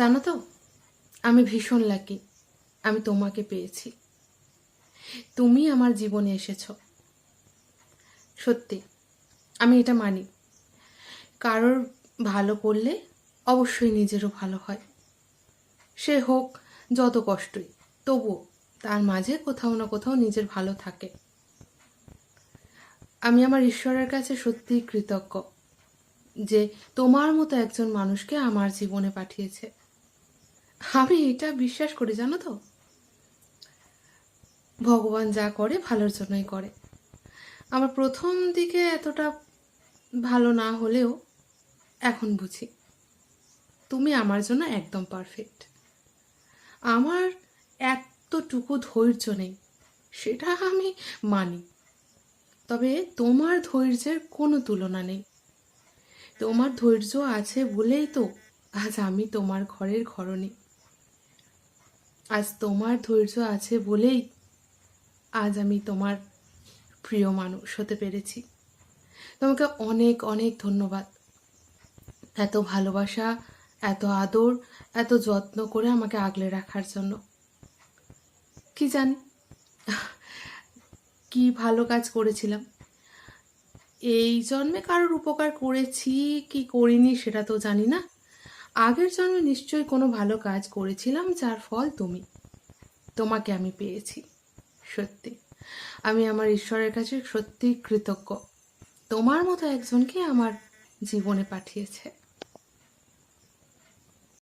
জানো তো, আমি ভীষণ লাকি আমি তোমাকে পেয়েছি। তুমি আমার জীবনে এসেছ। সত্যি, আমি এটা মানি। কারোর ভালো করলে অবশ্যই নিজেরও ভালো হয়। সে হোক যত কষ্টই, তবুও তার মাঝে কোথাও না কোথাও নিজের ভালো থাকে। আমি আমার ঈশ্বরের কাছে সত্যিই কৃতজ্ঞ যে তোমার মতো একজন মানুষকে আমার জীবনে পাঠিয়েছে। আমি এটা বিশ্বাস করি, জানো তো? ভগবান যা করে, ভালোর জন্যই করে। আমার প্রথম দিকে এতটা ভালো না হলেও এখন বুঝি, তুমি আমার জন্য একদম পারফেক্ট আমার এতটুকু ধৈর্য নেই, সেটা আমি মানি। তবে তোমার ধৈর্যের কোনো তুলনা নেই। তোমার ধৈর্য আছে বলেই তো আজ আমি তোমার ঘরের ঘরণী। আজ তোমার ধৈর্য আছে বলেই আজ আমি তোমার প্রিয় মানুষ হতে পেরেছি। তোমাকে অনেক অনেক ধন্যবাদ। এত ভালোবাসা, এত আদর, এত যত্ন করে আমাকে আগলে রাখার জন্য। কি জানি, কি ভালো কাজ করেছিলাম। এই জন্মে কারোর উপকার করেছি, কি করিনি সেটা তো জানি না। আগের জন্মে নিশ্চয়ই কোনো ভালো কাজ করেছিলাম, যার ফল তুমি, তোমাকে আমি পেয়েছি। সত্যি, আমি আমার ঈশ্বরের কাছে সত্যি কৃতজ্ঞ। তোমার মতো একজনকে আমার জীবনে পাঠিয়েছে।